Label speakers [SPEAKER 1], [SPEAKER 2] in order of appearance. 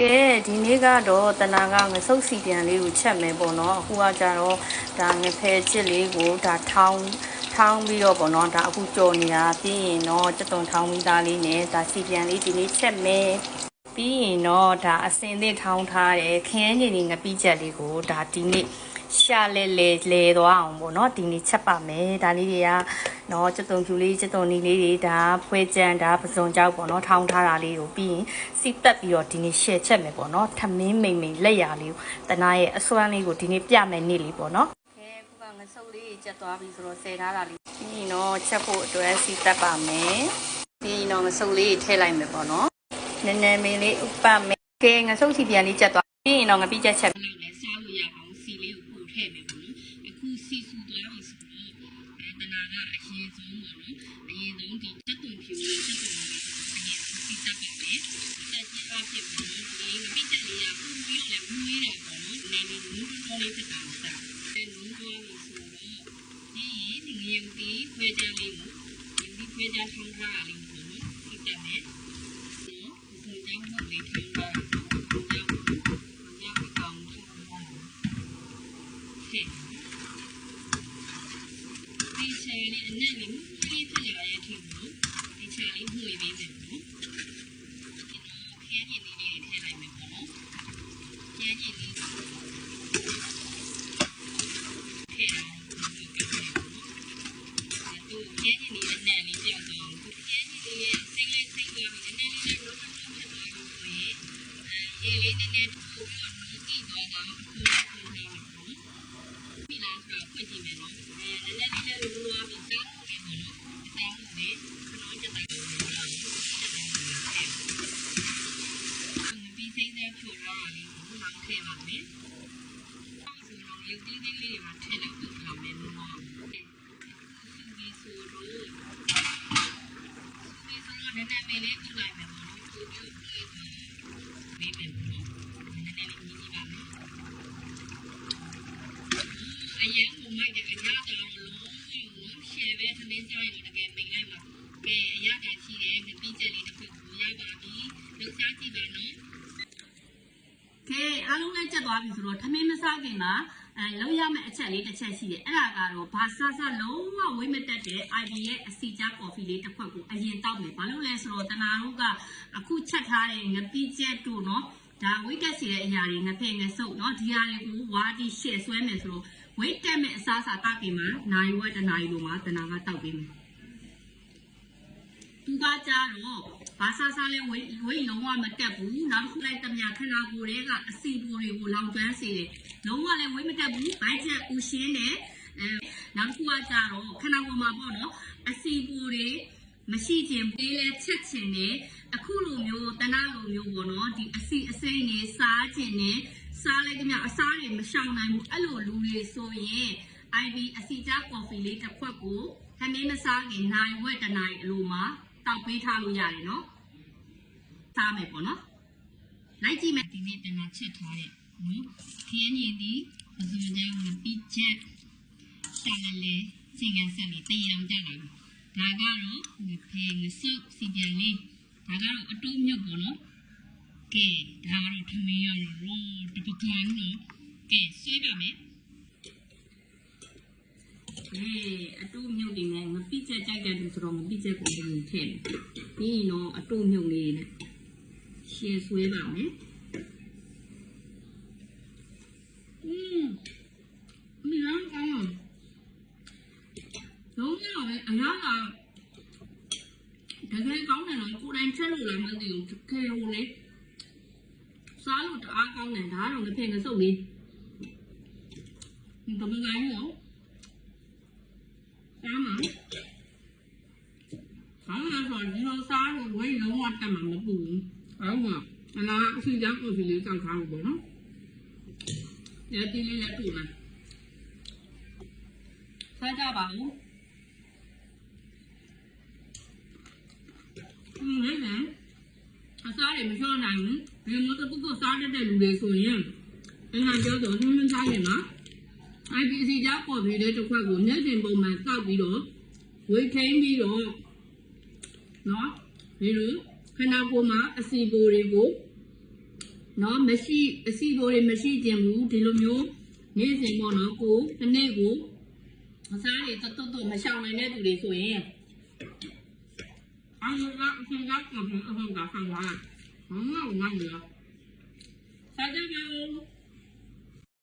[SPEAKER 1] ကဲဒီနေ့ကတော့တနာကငဆုပ်စီပြန်လေးကိုချက်မယ်ပေါ့နော်အခုကကြတော့ဒါငဖဲချစ်လေးကိုဒါထောင်းထောင်းပြီးတော့ပေါ့နော်ဒါအခုကြော်နေတာပြီးရင်တော့စက်တုံထောင်းပြီးသားလေးနဲ့ဒါစီပြန်လေးဒီနေ့ချက်မယ်ပြီးရင်တော့ဒါအစင်သင့်ထောင်းထားတဲ့ခင်းရည်နေငပိချက်လေးကိုဒါဒီနေ့ ရှာလဲလဲလဲသွားအောင်ပေါ့နော်ဒီနေ့ချက်ပါမယ်ဒါလေးတွေကနော်စက်တုံဖြူလေးစက်တုံနီလေးတွေဒါဖွဲကြံဒါပစုံကြောက်ပေါ့နော်ထောင်းထားတာလေးကိုပြီးရင်စီတက်ပြီးတော့ဒီနေ့ရှယ်ချက်မယ်ပေါ့နော်ထမင်းမိန်မိန်လက်ရာလေးကိုတနာရဲ့အစွမ်းလေးကိုဒီနေ့ပြမယ်နေ့လေးပေါ့နော်ခဲခုကငဆုပ်လေးချက်သွားပြီဆိုတော့ဆယ်ထားတာလေးပြီးရင်တော့ချက်ဖို့အတွက်စီတက်ပါမယ်ပြီးရင်တော့ငဆုပ်လေးထည့်လိုက်မယ်ပေါ့နော်နည်းနည်းမင်းလေးဥပမယ်ကဲငဆုပ်စီပြန်လေးချက်သွားပြီးရင်တော့ငပိချက်ချက်
[SPEAKER 2] အခုစီဆူသွားပြီဆိုတော့အဲတနာကအရင်ဆုံးပေါ့နော်အရင်ဆုံးဒီတက်တုံဖြူလေးတက်တုံမှာအရင်ဆုံးစီတက်ပါမယ်တက်ချင်းအဖြစ်ပေါ့နော်ဒီငပိတက်လေးကပူပြီးတော့လည်းဝူးနေတာပေါ့နော်နေနေနူးတော်လေးဖြစ်တာကိုစားအဲနူးတော်လေးဆိုတော့ဒီဒီငရုတ်ဒီခွဲကြလေးကိုဒီခွဲကြထုံးထားတာလေးပေါ့နော်စီတက်မယ် ဒီချယ်လေးအနက်လေးမှုလေးဖြစ်လာတဲ့အထိကိုဒီချယ်လေးမှုပေးပေးမယ်နော်ဒီတော့ခင်းကျင်လေးလေးထည့်လိုက်မယ်ပေါ့နော်ခင်းကျင်လေးထည့်အောင်ဒီကပ်မယ်ပေါ့နော်ဒီခင်းကျင်လေးအနက်လေးပြောက်တော့ခင်းကျင်လေးရဲ့စိတ်လေးစိတ်သွားပြီးအနက်လေးလည်းလုံးလုံးဖြစ်သွားလို့ဆိုရင်အဲရေလေးနည်းနည်းထိုးပြီးတော့နီးပြီးသွားတော့အခုထိုးနေမယ်ပေါ့နော် ပြီလားဆိုတော့ဖွင့်ကြည့်မယ်နော်အဲနည်းနည်းလေးလည်းလိုလိုပြီးစားဖို့လေးပေါ့နော်စားဖို့လေးခဏချက်တာလို့ပြောတာချက်တာလို့ပြောတယ် ပြီးစိမ့်တဲ့ဖြူလာလေးကိုလောင်းထည့်ပါမယ်ဆိုတော့ရုပ်သေးသေးလေးတွေမှာထည့်လိုက်ပို့ထားမယ်နော်ဒီဆိုတော့ဒီဆိုတော့နည်းနည်းလေးထည့်လိုက်မယ်ပေါ့နော်ဒီလိုလေးပေးမယ်ပေါ့နော်နည်းနည်းလေးမြည်ကြည့်ပါမယ်အရင်ကမိုက်တဲ့အရာတော်လုံးလုံးရှယ်ပဲသမင်းစားရင်တကယ်မိန်လိုက်ပါကဲအရာကရှိတယ်မပြီးချက်လေးတစ်ခုကိုရပါပြီလောက်စားကြည့်ပါနော်ကဲ အားလုံးလည်းချက်သွားပြီဆိုတော့သမင်းမစားခင်မှာအဲလောက်ရမယ့်အချက်လေးတစ်ချက်ရှိတယ်အဲ့ဒါကတော့ဘာဆဆလုံးဝဝိမတက်တဲ့ IB ရဲ့အစီကြားကော်ဖီလေးတစ်ခွက်ကိုအရင်တောက်မယ်ဘာလို့လဲဆိုတော့တနာတို့ကအခုချက်ထားတဲ့ငပိချက်တို့နော်ဒါဝိတ်တက်စီတဲ့အရာတွေငဖဲငဆုပ်เนาะဒီဟာတွေကိုဝါတီရှယ်ဆွဲမယ်ဆိုတော့ဝိတ်တက်မဲ့အစားအစာတောက်ပြီးမှနိုင်ဝက်တစ်နိုင်လိုမှတနာကတောက်ပေးမယ် သူကကြတော့ဘာဆာဆာလဲဝိတ်ဝိတ်လုံးဝမတက်ဘူးနောက်တစ်ခုလိုက်တမခဏကိုယ်တွေကအစီပူတွေကိုလောင်ကျွမ်းစေတယ်လုံးဝလည်းဝိတ်မတက်ဘူးဘိုက်ချက်ဦးရှင်းတယ်အဲနောက်တစ်ခုကကြတော့ခဏကိုယ်မှာပေါ့နော်အစီပူတွေမရှိခြင်းပေးလဲချက်ခြင်းနဲ့အခုလိုမျိုးတနာလိုမျိုးပေါ့နော်ဒီအစီအစိမ့်နေစားခြင်းနဲ့စားလိုက်ကြမြအစားတွေမရှောင်နိုင်ဘူးအဲ့လိုလူတွေဆိုရင် IB အစီကြားကော်ဖီလေးတစ်ခွက်ကိုခဏမစားခင်နိုင်ဝက်တစ်နိုင်အလိုမှာ တောက်ပေးထားလို့ရတယ်နော်စားမယ်ပေါ့နော်လိုက်ကြည့်မယ်ဒီနေ့တနာချက်ထားတဲ့နော်ခင်းရည်ဒီအစုံကြောင့်ပြီးချက်ရှာလလေစင်ကန်ဆက်နေတည်အောင်ကြလာပြီဒါကတော့ငဖေငဆုပ်စီပြန်လေးဒါကတော့အတူမြုပ်ပေါ့နော်ကဲဒါကတော့ထမင်းရတော့လောတပကံနော်ကဲဆွေးပါမယ် အေးအတူမြုပ်နေနဲ့ငပိချက်ကြိုက်တယ်လို့ဆိုတော့ငပိချက်ကိုလည်းထည့်ပြီးရင်တော့အတူမြုပ်လေးနဲ့ရှယ်ဆွေးပါမယ်อืมမြန်ကောင်းလုံးဝပဲအရာကတကယ်ကောင်းတယ်နော်ကိုယ်တိုင်ချက်လို့လည်းမသိဘူးခဲဟိုလေစားလို့တအားကောင်းတယ်ဒါကတော့ငဖေငစုပ်လေးဒီပပကိုင်းရောစားမှာဆောင်းလာဆိုဒီလိုစားလို့ဝိတ်လုံးဝတက်မှာမပူဘူးအဲ့မှာ အလားအစီကြောင့်အစီလေးတောက်ထားလို့ပေါ့နော်ဒီတီလေးလည်းတူမယ်စားကြပါဦးอืมလေလေအစားတွေမလျှော့နိုင်ဘူးဒီလိုတပုတ်ပုတ်စားတတ်တဲ့လူတွေဆိုရင်အင်္ဂါပြောတော့နှင်းနှင်းစားရင်နော် IPC ကြောက်ပေါ်ပြီးတဲ့တစ်ခွက်ကိုမျက်စင်ပုံမှန်တောက်ပြီးတော့ဝေထိန်ပြီးတော့နော်ဒီလို ခဏကိုယ်မှာအစီပိုတွေကိုနော်မရှိအစီဘိုးတွေမရှိခြင်းဘူးဒီလိုမျိုးနေ့စဉ်ပေါ့နော်ကိုတစ်နေ့ကိုအစားတွေတွတ်တွတ်မရှောင်နိုင်တဲ့သူတွေဆိုရင်အားလုံးကအခင်ကအခင်အခင်ကဆန်သွားတယ်မမငါ့ရစားကြပါဦး